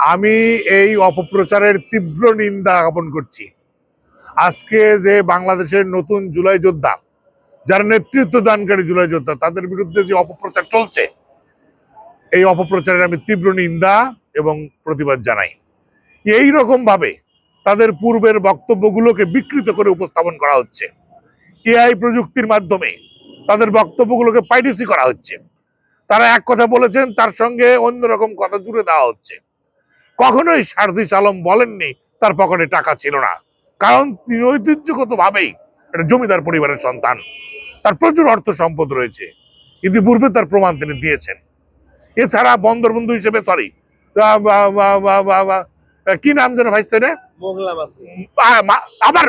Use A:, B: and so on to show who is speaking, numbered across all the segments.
A: আমি এই অপপ্রচারের তীব্র নিন্দা জ্ঞাপন করছি। আজকে যে বাংলাদেশের নতুন জুলাই যোদ্ধা, যারা নেতৃত্ব দানকারী জুলাই যোদ্ধা, তাদের বিরুদ্ধে যে অপপ্রচার চলছে, এই অপপ্রচারের আমি তীব্র নিন্দা এবং প্রতিবাদ জানাই। এই ভাবে তাদের পূর্বের বক্তব্যগুলোকে বিকৃত করে উপস্থাপন করা হচ্ছে। এআই প্রযুক্তির মাধ্যমে তাদের বক্তব্যগুলোকে পাইরেসি করা হচ্ছে। তারা এক কথা বলেছেন, তার সঙ্গে অন্যরকম কথা জুড়ে দেওয়া হচ্ছে। কখনোই সারজিস আলম বলেননি তার পকেটে টাকা ছিল না। কারণ তিনি ঐতিহ্যগত ভাবেই একটা জমিদার পরিবারের সন্তান। তার প্রচুর অর্থ সম্পদ রয়েছে। ইতিপূর্বে তার প্রমাণ তিনি দিয়েছেন। এছাড়া বন্দরবন্ধু হিসেবে সরি কি নাম যেন ভাইস তাই?
B: মোংলা
A: আবার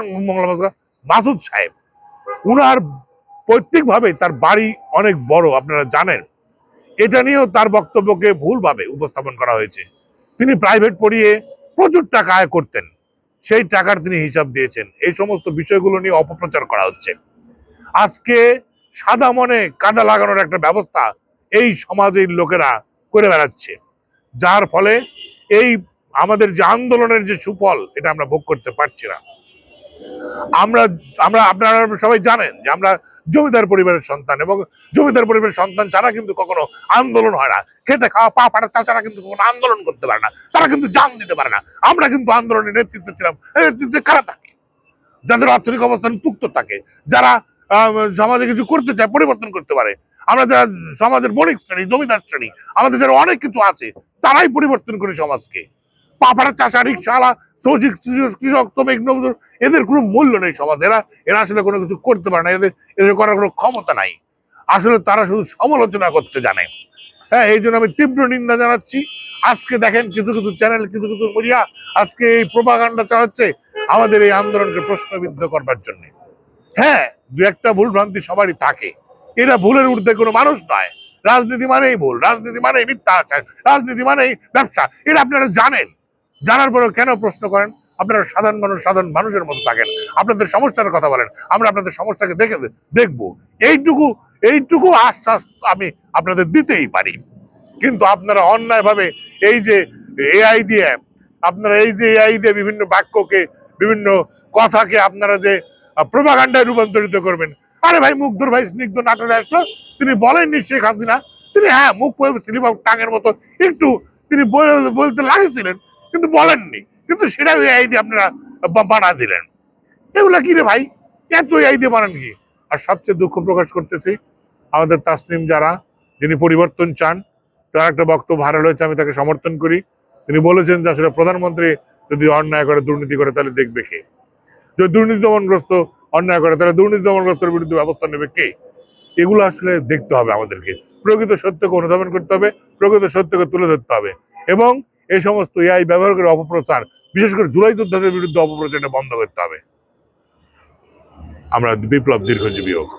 A: মাসুদ সাহেব। উনার পৈতৃকভাবে তার বাড়ি অনেক বড় আপনারা জানেন। এটা নিয়েও তার বক্তব্যকে ভুলভাবে উপস্থাপন করা হয়েছে। তিনি প্রাইভেট পড়িয়ে প্রচুর টাকা আয় করতেন। সেই টাকার তিনি হিসাব দিয়েছেন। এই সমস্ত বিষয়গুলো নিয়ে অপপ্রচার করা হচ্ছে। আজকে সাদা মনে কাদা লাগানোর একটা ব্যবস্থা এই সমাজের লোকেরা করে বেড়াচ্ছে। যার ফলে এই আমাদের যে আন্দোলনের যে সুফল, এটা আমরা ভোগ করতে পারছি না। আমরা আমরা আপনারা সবাই জানেন যে আমরা জমিদার পরিবারের সন্তান এবং জমিদার পরিবারের সন্তান ছাড়া কিন্তু কখনো আন্দোলন হয় না। খেতে খাওয়া, পা পাটা তাছাড়া কিন্তু কখনো আন্দোলন করতে পারে না। তারা কিন্তু জান দিতে পারে না। আমরা কিন্তু আন্দোলনের নেতৃত্বে ছিলাম। নেতৃত্বে কারা থাকে? যাদের অর্থনৈতিক অবস্থান পুক্ত থাকে, যারা সমাজে কিছু করতে চায়, পরিবর্তন করতে পারে। আমরা যারা সমাজের বণিক শ্রেণি, জমিদার শ্রেণি, আমাদের যারা অনেক কিছু আছে, তারাই পরিবর্তন করে সমাজকে। পাপাড়া চাষা রিক্সাওয়ালা শ্রমিক কৃষক শ্রমিক মজদুর এদের কোনো মূল্য নেই সমাজ। এরা এরা আসলে কোনো কিছু করতে পারে না। এদের এদের করার কোনো ক্ষমতা নাই। আসলে তারা শুধু সমালোচনা করতে জানে। হ্যাঁ এই জন্য আমি তীব্র নিন্দা জানাচ্ছি। আজকে দেখেন কিছু কিছু চ্যানেল, কিছু কিছু মিডিয়া আজকে এই প্রোপাগান্ডা চালাচ্ছে আমাদের এই আন্দোলনকে প্রশ্নবিদ্ধ করবার জন্য। হ্যাঁ দু একটা ভুল ভ্রান্তি সবারই থাকে। এরা ভুলের ঊর্ধ্বে কোনো মানুষ নয়। রাজনীতি মানেই ভুল, রাজনীতি মানেই মিথ্যা আচার রাজনীতি মানেই ব্যবসা। এটা আপনারা জানেন। জানার পরেও কেন প্রশ্ন করেন? আপনারা সাধারণ মানুষ, সাধারণ মানুষের মতো থাকেন। আপনাদের সমস্যার কথা বলেন। আমরা আপনাদের সমস্যাকে দেখে দেখব। এইটুকু এইটুকু আশ্বাস আমি আপনাদের দিতেই পারি। কিন্তু আপনারা অন্যায়ভাবে এই যে এআই দিয়ে, আপনারা এই যে এআই দিয়ে বিভিন্ন বাক্যকে, বিভিন্ন কথাকে আপনারা যে প্রভাকাণ্ডায় রূপান্তরিত করবেন, আরে ভাই মুগ্ধর ভাই, স্নিগ্ধ নাটনে আসলো। তিনি বলেননি শেখ হাসিনা। তিনি হ্যাঁ মুখ স্লিপ টাঙের মতো। একটু তিনি বলে- বলতে লাগিয়েছিলেন। কিন্তু বলেননি। কিন্তু সেটা এই দিয়ে আপনারা বানা দিলেন। এগুলা কি রে ভাই? এত এই দিয়ে বানান কি? আর সবচেয়ে দুঃখ প্রকাশ করতেছি, আমাদের তাসনিম যারা, যিনি পরিবর্তন চান, তার একটা বক্তব্য ভাইরাল হয়েছে, আমি তাকে সমর্থন করি। তিনি বলেছেন যে আসলে প্রধানমন্ত্রী যদি অন্যায় করে, দুর্নীতি করে, তাহলে দেখবে কে? যদি দুর্নীতি দমনগ্রস্ত অন্যায় করে, তাহলে দুর্নীতি দমনগ্রস্তের বিরুদ্ধে ব্যবস্থা নেবে কে? এগুলো আসলে দেখতে হবে আমাদেরকে। প্রকৃত সত্যকে অনুধাবন করতে হবে, প্রকৃত সত্যকে তুলে ধরতে হবে। এবং এই সমস্ত এআই ব্যবহার করে অপপ্রচার, বিশেষ করে জুলাই যোদ্ধাদের বিরুদ্ধে অপপ্রচারটা বন্ধ করতে হবে। আমরা বিপ্লব দীর্ঘজীবী হোক।